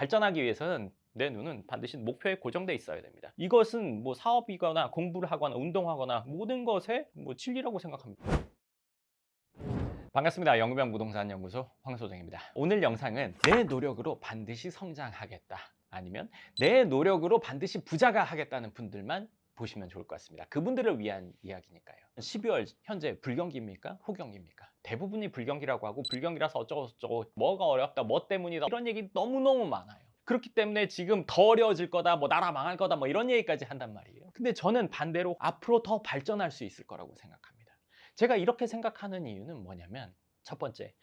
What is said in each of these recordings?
발전하기 위해서는 내 눈은 반드시 목표에 고정돼 있어야 됩니다. 이것은 뭐 사업이거나 공부를 하거나 운동하거나 모든 것의 뭐 진리라고 생각합니다. 반갑습니다. 영구병 부동산 연구소 황소정입니다. 오늘 영상은 내 노력으로 반드시 성장하겠다. 아니면 내 노력으로 반드시 부자가 하겠다는 분들만 보시면 좋을 것 같습니다. 그분들을 위한 이야기니까요. 12월 현재 불경기입니까? 후경기입니까? 대부분이 불경기라고 하고 불경기라서 어쩌고 저쩌고 뭐가 어렵다, 뭐 때문이다 이런 얘기 너무너무 많아요. 그렇기 때문에 지금 더 어려워질 거다, 뭐 나라 망할 거다, 뭐 이런 얘기까지 한단 말이에요. 근데 저는 반대로 앞으로 더 발전할 수 있을 거라고 생각합니다. 제가 이렇게 생각하는 이유는 뭐냐면 첫 번째,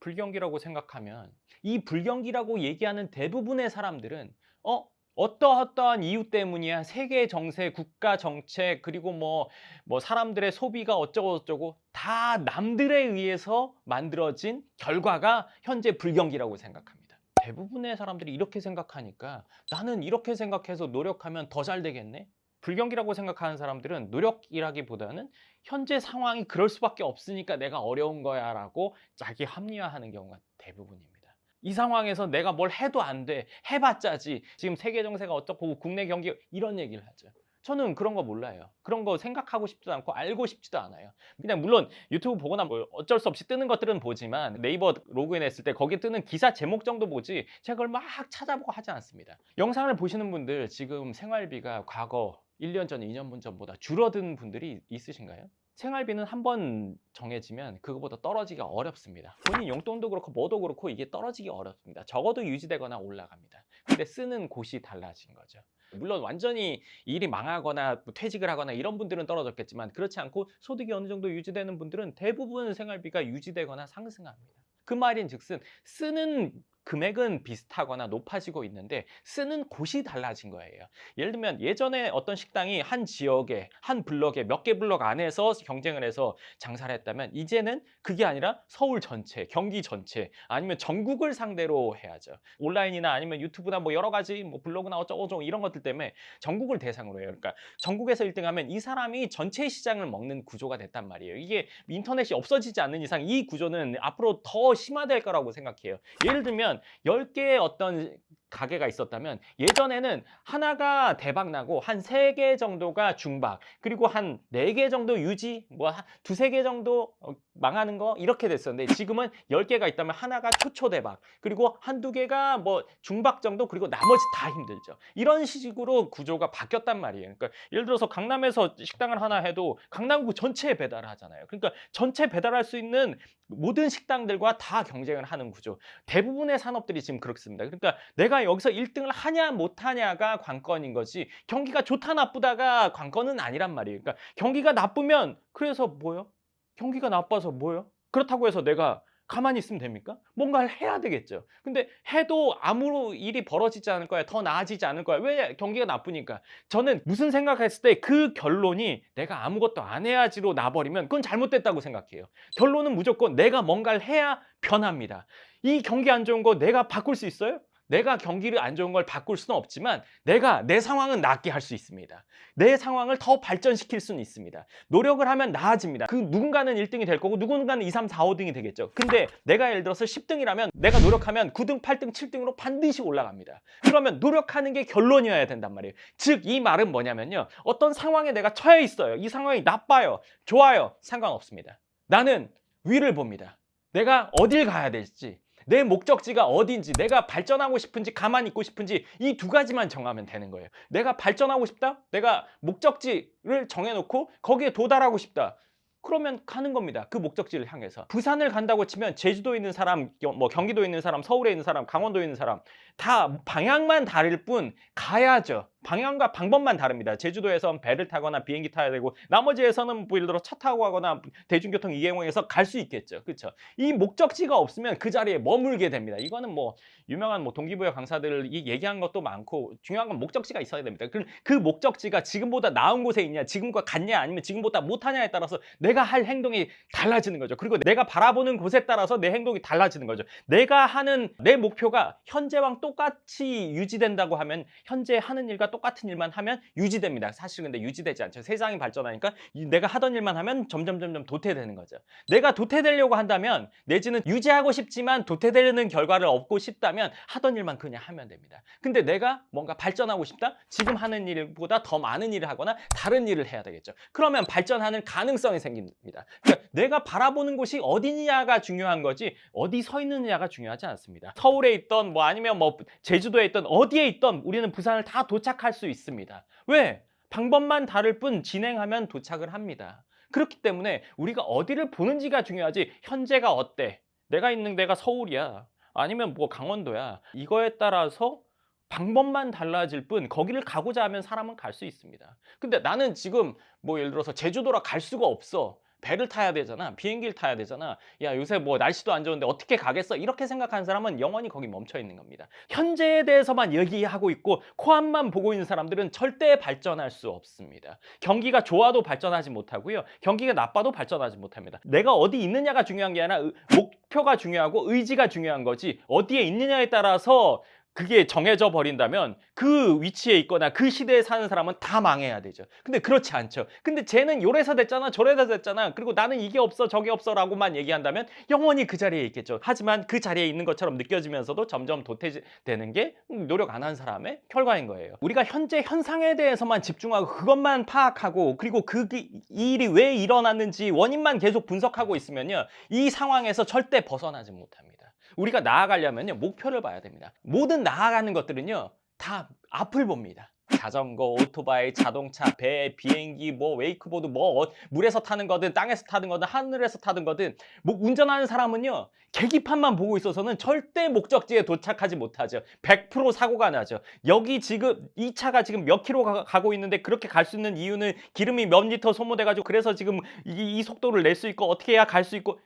불경기라고 생각하면 이 불경기라고 얘기하는 대부분의 사람들은 어 어떠어떠한 이유 때문이야 세계 정세, 국가 정책 그리고 뭐뭐 사람들의 소비가 어쩌고 저쩌고 다 남들에 의해서 만들어진 결과가 현재 불경기라고 생각합니다. 대부분의 사람들이 이렇게 생각하니까 나는 이렇게 생각해서 노력하면 더 잘 되겠네. 불경기라고 생각하는 사람들은 노력이라기보다는 현재 상황이 그럴 수밖에 없으니까 내가 어려운 거야라고 자기 합리화하는 경우가 대부분입니다. 이 상황에서 내가 뭘 해도 안 돼. 해봤자지. 지금 세계 정세가 어떻고 국내 경기 이런 얘기를 하죠. 저는 그런 거 몰라요. 그런 거 생각하고 싶지도 않고 알고 싶지도 않아요. 그냥 물론 유튜브 보거나 뭐 어쩔 수 없이 뜨는 것들은 보지만 네이버 로그인 했을 때 거기에 뜨는 기사 제목 정도 보지 제가 그걸 막 찾아보고 하지 않습니다. 영상을 보시는 분들 지금 생활비가 과거 1년 전, 2년 전보다 줄어든 분들이 있으신가요? 생활비는 한 번 정해지면 그거보다 떨어지기가 어렵습니다. 본인 용돈도 그렇고 뭐도 그렇고 이게 떨어지기 어렵습니다. 적어도 유지되거나 올라갑니다. 근데 쓰는 곳이 달라진 거죠. 물론 완전히 일이 망하거나 뭐 퇴직을 하거나 이런 분들은 떨어졌겠지만 그렇지 않고 소득이 어느 정도 유지되는 분들은 대부분 생활비가 유지되거나 상승합니다. 그 말인 즉슨 쓰는 금액은 비슷하거나 높아지고 있는데 쓰는 곳이 달라진 거예요. 예를 들면 예전에 어떤 식당이 한 지역에 한 블럭에 몇 개 블럭 안에서 경쟁을 해서 장사를 했다면 이제는 그게 아니라 서울 전체, 경기 전체 아니면 전국을 상대로 해야죠. 온라인이나 아니면 유튜브나 뭐 여러 가지 뭐 블로그나 어쩌고 저쩌고 이런 것들 때문에 전국을 대상으로 해요. 그러니까 전국에서 1등하면 이 사람이 전체 시장을 먹는 구조가 됐단 말이에요. 이게 인터넷이 없어지지 않는 이상 이 구조는 앞으로 더 심화될 거라고 생각해요. 예를 들면 10개의 어떤 가게가 있었다면 예전에는 하나가 대박 나고 한 세 개 정도가 중박 그리고 한 네 개 정도 유지 뭐 두세 개 정도 어, 망하는 거 이렇게 됐었는데 지금은 10개가 있다면 하나가 초초 대박 그리고 한두 개가 뭐 중박 정도 그리고 나머지 다 힘들죠. 이런 식으로 구조가 바뀌었단 말이에요. 그러니까 예를 들어서 강남에서 식당을 하나 해도 강남구 전체에 배달을 하잖아요. 그러니까 전체 배달할 수 있는 모든 식당들과 다 경쟁을 하는 구조. 대부분의 산업들이 지금 그렇습니다. 그러니까 내가 여기서 1등을 하냐 못하냐가 관건인 거지 경기가 좋다 나쁘다가 관건은 아니란 말이에요. 그러니까 경기가 나쁘면 그래서 뭐요? 경기가 나빠서 뭐요? 그렇다고 해서 내가 가만히 있으면 됩니까? 뭔가를 해야 되겠죠. 근데 해도 아무 일이 벌어지지 않을 거야. 더 나아지지 않을 거야. 왜? 경기가 나쁘니까. 저는 무슨 생각했을 때 그 결론이 내가 아무것도 안 해야지로 나버리면 그건 잘못됐다고 생각해요. 결론은 무조건 내가 뭔가를 해야 변합니다. 이 경기 안 좋은 거 내가 바꿀 수 있어요? 내가 경기를 안 좋은 걸 바꿀 수는 없지만 내가 내 상황은 낫게 할 수 있습니다. 내 상황을 더 발전시킬 수는 있습니다. 노력을 하면 나아집니다. 그 누군가는 1등이 될 거고 누군가는 2, 3, 4, 5등이 되겠죠. 근데 내가 예를 들어서 10등이라면 내가 노력하면 9등, 8등, 7등으로 반드시 올라갑니다. 그러면 노력하는 게 결론이어야 된단 말이에요. 즉 이 말은 뭐냐면요. 어떤 상황에 내가 처해 있어요. 이 상황이 나빠요. 좋아요. 상관없습니다. 나는 위를 봅니다. 내가 어딜 가야 될지 내 목적지가 어딘지, 내가 발전하고 싶은지, 가만히 있고 싶은지 이 두 가지만 정하면 되는 거예요. 내가 발전하고 싶다? 내가 목적지를 정해놓고 거기에 도달하고 싶다. 그러면 가는 겁니다. 그 목적지를 향해서. 부산을 간다고 치면 제주도에 있는 사람, 뭐 경기도에 있는 사람, 서울에 있는 사람, 강원도에 있는 사람 다 방향만 다를 뿐 가야죠. 방향과 방법만 다릅니다. 제주도에선 배를 타거나 비행기 타야 되고 나머지에서는 뭐 예를 들어 차 타고 가거나 대중교통 이용해서 갈 수 있겠죠. 그렇죠? 이 목적지가 없으면 그 자리에 머물게 됩니다. 이거는 뭐 유명한 뭐 동기부여 강사들이 얘기한 것도 많고 중요한 건 목적지가 있어야 됩니다. 그, 그 목적지가 지금보다 나은 곳에 있냐, 지금과 같냐, 아니면 지금보다 못하냐에 따라서 내가 할 행동이 달라지는 거죠. 그리고 내가 바라보는 곳에 따라서 내 행동이 달라지는 거죠. 내가 하는 내 목표가 현재랑 똑같이 유지된다고 하면 현재 하는 일과 똑같은 일만 하면 유지됩니다. 사실 근데 유지되지 않죠. 세상이 발전하니까 이- 내가 하던 일만 하면 점점 점점 도태되는 거죠. 내가 도태되려고 한다면 내지는 유지하고 싶지만 도태되는 결과를 얻고 싶다면 하던 일만 그냥 하면 됩니다. 근데 내가 뭔가 발전하고 싶다? 지금 하는 일보다 더 많은 일을 하거나 다른 일을 해야 되겠죠. 그러면 발전하는 가능성이 생깁니다. 그러니까 내가 바라보는 곳이 어디냐가 중요한 거지 어디 서 있느냐가 중요하지 않습니다. 서울에 있던 뭐 아니면 뭐 제주도에 있던 어디에 있던 우리는 부산을 다 도착할 수 있습니다. 왜? 방법만 다를 뿐 진행하면 도착을 합니다. 그렇기 때문에 우리가 어디를 보는지가 중요하지 현재가 어때? 내가 있는 데가 서울이야. 아니면 뭐 강원도야. 이거에 따라서 방법만 달라질 뿐 거기를 가고자 하면 사람은 갈 수 있습니다. 근데 나는 지금 뭐 예를 들어서 제주도라 갈 수가 없어. 배를 타야 되잖아. 비행기를 타야 되잖아. 야, 요새 뭐 날씨도 안 좋은데 어떻게 가겠어? 이렇게 생각하는 사람은 영원히 거기 멈춰 있는 겁니다. 현재에 대해서만 얘기하고 있고 코앞만 보고 있는 사람들은 절대 발전할 수 없습니다. 경기가 좋아도 발전하지 못하고요. 경기가 나빠도 발전하지 못합니다. 내가 어디 있느냐가 중요한 게 아니라 의- 목표가 중요하고 의지가 중요한 거지. 어디에 있느냐에 따라서 그게 정해져 버린다면 그 위치에 있거나 그 시대에 사는 사람은 다 망해야 되죠. 근데 그렇지 않죠. 근데 쟤는 요래서 됐잖아, 저래서 됐잖아. 그리고 나는 이게 없어, 저게 없어라고만 얘기한다면 영원히 그 자리에 있겠죠. 하지만 그 자리에 있는 것처럼 느껴지면서도 점점 도태되는 게 노력 안 한 사람의 결과인 거예요. 우리가 현재 현상에 대해서만 집중하고 그것만 파악하고 그리고 그이 일이 왜 일어났는지 원인만 계속 분석하고 있으면요. 이 상황에서 절대 벗어나지 못합니다. 우리가 나아가려면요. 목표를 봐야 됩니다. 모든 나아가는 것들은요. 다 앞을 봅니다. 자전거, 오토바이, 자동차, 배, 비행기, 뭐 웨이크보드, 뭐 어- 물에서 타는 거든 땅에서 타는 거든 하늘에서 타는 거든 뭐 운전하는 사람은요. 계기판만 보고 있어서는 절대 목적지에 도착하지 못하죠. 100% 사고가 나죠. 여기 지금 이 차가 지금 몇 킬로 가, 가고 있는데 그렇게 갈 수 있는 이유는 기름이 몇 리터 소모돼가지고 그래서 지금 이, 이 속도를 낼 수 있고 어떻게 해야 갈 수 있고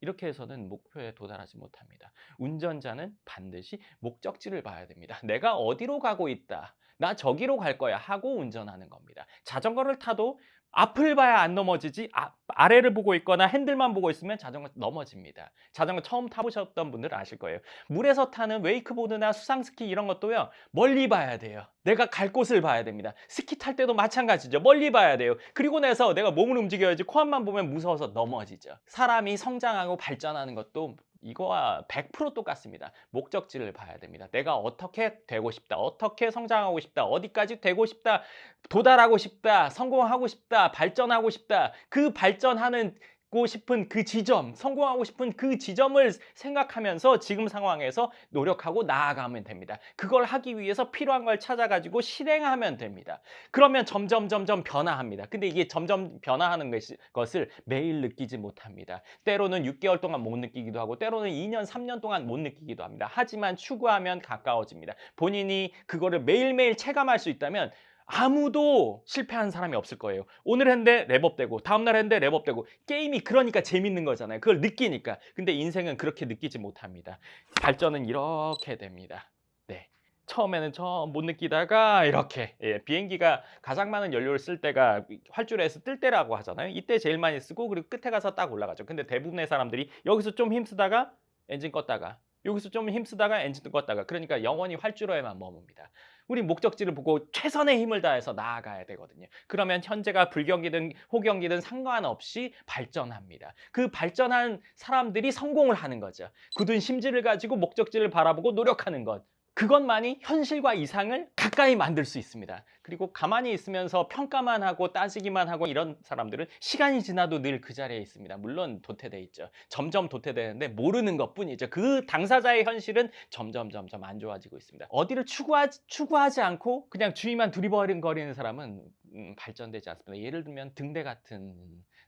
이렇게 해서는 목표에 도달하지 못합니다. 운전자는 반드시 목적지를 봐야 됩니다. 내가 어디로 가고 있다. 나 저기로 갈 거야 하고 운전하는 겁니다. 자전거를 타도 앞을 봐야 안 넘어지지 아, 아래를 보고 있거나 핸들만 보고 있으면 자전거 넘어집니다. 자전거 처음 타보셨던 분들 아실 거예요. 물에서 타는 웨이크보드나 수상스키 이런 것도요. 멀리 봐야 돼요. 내가 갈 곳을 봐야 됩니다. 스키 탈 때도 마찬가지죠. 멀리 봐야 돼요. 그리고 나서 내가 몸을 움직여야지 코앞만 보면 무서워서 넘어지죠. 사람이 성장하고 발전하는 것도 이거와 100% 똑같습니다. 목적지를 봐야 됩니다. 내가 어떻게 되고 싶다, 어떻게 성장하고 싶다, 어디까지 되고 싶다, 도달하고 싶다, 성공하고 싶다, 발전하고 싶다. 그 발전하는 고 싶은 그 지점, 성공하고 싶은 그 지점을 생각하면서 지금 상황에서 노력하고 나아가면 됩니다. 그걸 하기 위해서 필요한 걸 찾아가지고 실행하면 됩니다. 그러면 점점 점점 변화합니다. 근데 이게 점점 변화하는 것을 매일 느끼지 못합니다. 때로는 6개월 동안 못 느끼기도 하고 때로는 2년, 3년 동안 못 느끼기도 합니다. 하지만 추구하면 가까워집니다. 본인이 그거를 매일매일 체감할 수 있다면 아무도 실패한 사람이 없을 거예요. 오늘 했는데 랩업되고 다음날 했는데 랩업되고 게임이 그러니까 재밌는 거잖아요. 그걸 느끼니까. 근데 인생은 그렇게 느끼지 못합니다. 발전은 이렇게 됩니다. 네. 처음에는 저못 느끼다가 이렇게 예, 비행기가 가장 많은 연료를 쓸 때가 활주로에서 뜰 때라고 하잖아요. 이때 제일 많이 쓰고 그리고 끝에 가서 딱 올라가죠. 근데 대부분의 사람들이 여기서 좀 힘쓰다가 엔진 껐다가 여기서 좀 힘쓰다가 엔진 껐다가 그러니까 영원히 활주로에만 머뭅니다. 우리 목적지를 보고 최선의 힘을 다해서 나아가야 되거든요. 그러면 현재가 불경기든 호경기든 상관없이 발전합니다. 그 발전한 사람들이 성공을 하는 거죠. 굳은 심지를 가지고 목적지를 바라보고 노력하는 것. 그것만이 현실과 이상을 가까이 만들 수 있습니다. 그리고 가만히 있으면서 평가만 하고 따지기만 하고 이런 사람들은 시간이 지나도 늘 그 자리에 있습니다. 물론 도태돼 있죠. 점점 도태되는데 모르는 것 뿐이죠. 그 당사자의 현실은 점점 점점 안 좋아지고 있습니다. 어디를 추구하지, 추구하지 않고 그냥 주위만 두리번거리는 사람은 음, 발전되지 않습니다. 예를 들면 등대 같은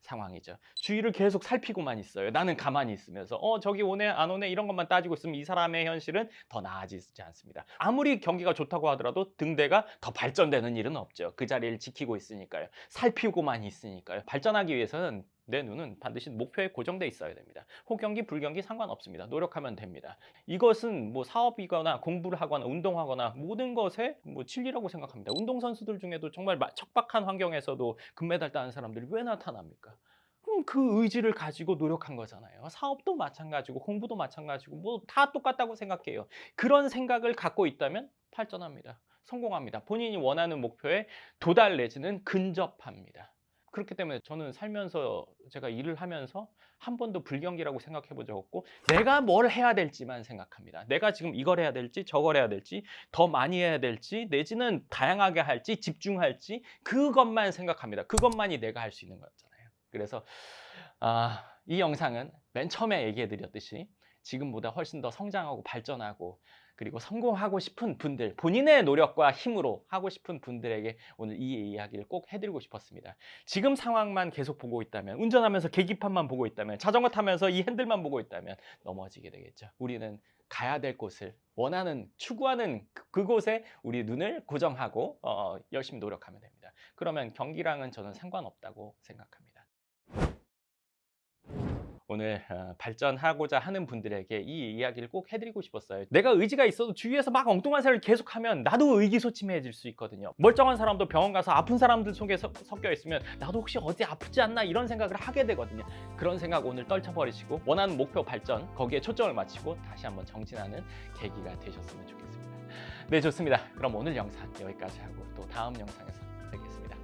상황이죠. 주위를 계속 살피고만 있어요. 나는 가만히 있으면서 어 저기 오네 안 오네 이런 것만 따지고 있으면 이 사람의 현실은 더 나아지지 않습니다. 아무리 경기가 좋다고 하더라도 등대가 더 발전되는 일은 없죠. 그 자리를 지키고 있으니까요. 살피고만 있으니까요. 발전하기 위해서는 내 눈은 반드시 목표에 고정돼 있어야 됩니다. 호경기, 불경기 상관없습니다. 노력하면 됩니다. 이것은 뭐 사업이거나 공부를 하거나 운동하거나 모든 것에 뭐 진리라고 생각합니다. 운동선수들 중에도 정말 마- 척박한 환경에서도 금메달 따는 사람들이 왜 나타납니까? 그럼 그 의지를 가지고 노력한 거잖아요. 사업도 마찬가지고 공부도 마찬가지고 뭐 다 똑같다고 생각해요. 그런 생각을 갖고 있다면 발전합니다. 성공합니다. 본인이 원하는 목표에 도달 내지는 근접합니다. 그렇기 때문에 저는 살면서 제가 일을 하면서 한 번도 불경기라고 생각해 본 적 없고 내가 뭘 해야 될지만 생각합니다. 내가 지금 이걸 해야 될지 저걸 해야 될지 더 많이 해야 될지 내지는 다양하게 할지 집중할지 그것만 생각합니다. 그것만이 내가 할 수 있는 거였잖아요. 그래서 아, 이 영상은 맨 처음에 얘기해 드렸듯이 지금보다 훨씬 더 성장하고 발전하고 그리고 성공하고 싶은 분들, 본인의 노력과 힘으로 하고 싶은 분들에게 오늘 이 이야기를 꼭 해드리고 싶었습니다. 지금 상황만 계속 보고 있다면, 운전하면서 계기판만 보고 있다면, 자전거 타면서 이 핸들만 보고 있다면 넘어지게 되겠죠. 우리는 가야 될 곳을 원하는, 추구하는 그- 그곳에 우리 눈을 고정하고 어, 열심히 노력하면 됩니다. 그러면 경기랑은 저는 상관없다고 생각합니다. 오늘 어, 발전하고자 하는 분들에게 이 이야기를 꼭 해드리고 싶었어요. 내가 의지가 있어도 주위에서 막 엉뚱한 소리를 계속하면 나도 의기소침해질 수 있거든요. 멀쩡한 사람도 병원 가서 아픈 사람들 속에 서- 섞여 있으면 나도 혹시 어디 아프지 않나 이런 생각을 하게 되거든요. 그런 생각 오늘 떨쳐버리시고 원하는 목표 발전 거기에 초점을 맞추고 다시 한번 정진하는 계기가 되셨으면 좋겠습니다. 네 좋습니다. 그럼 오늘 영상 여기까지 하고 또 다음 영상에서 뵙겠습니다.